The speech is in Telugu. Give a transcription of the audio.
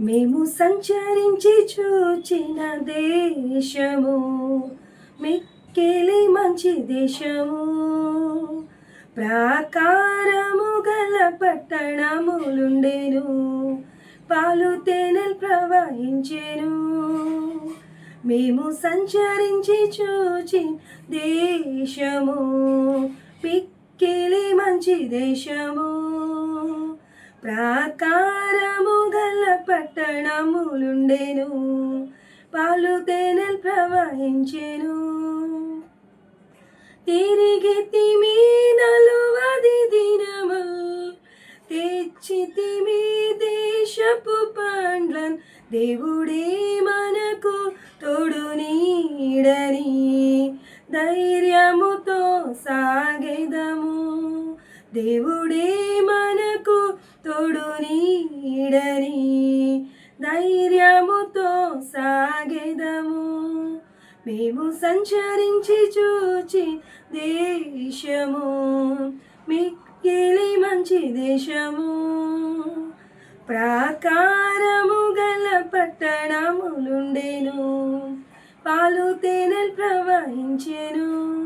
మేము సంచరించి చూచిన దేశము మిక్కిలి మంచి దేశము. ప్రాకారము గల పట్టణములుండెను పాలు తేనెలు ప్రవహించెను. మేము సంచరించి చూచి దేశము పిక్కిలి మంచి దేశము. ప్రాకారము పట్టణములుండేను పాలు తేనెలు ప్రవహించెను. తిరిగి తిమి నలువది దినము తెచ్చి తిమి దేశపు పండ్లన్ దేవుడే మనకు తోడు నీడని ధైర్యముతో సాగేదము. దేవుడే మనకు తోడు నీడని ధైర్యముతో సాగెదము. మేము సంచరించి చూచి దేశము. మిక్కిలి మంచి దేశము. ప్రాకారము గల పట్టణములుండెను. పాలు తేనెలు ప్రవహించెను.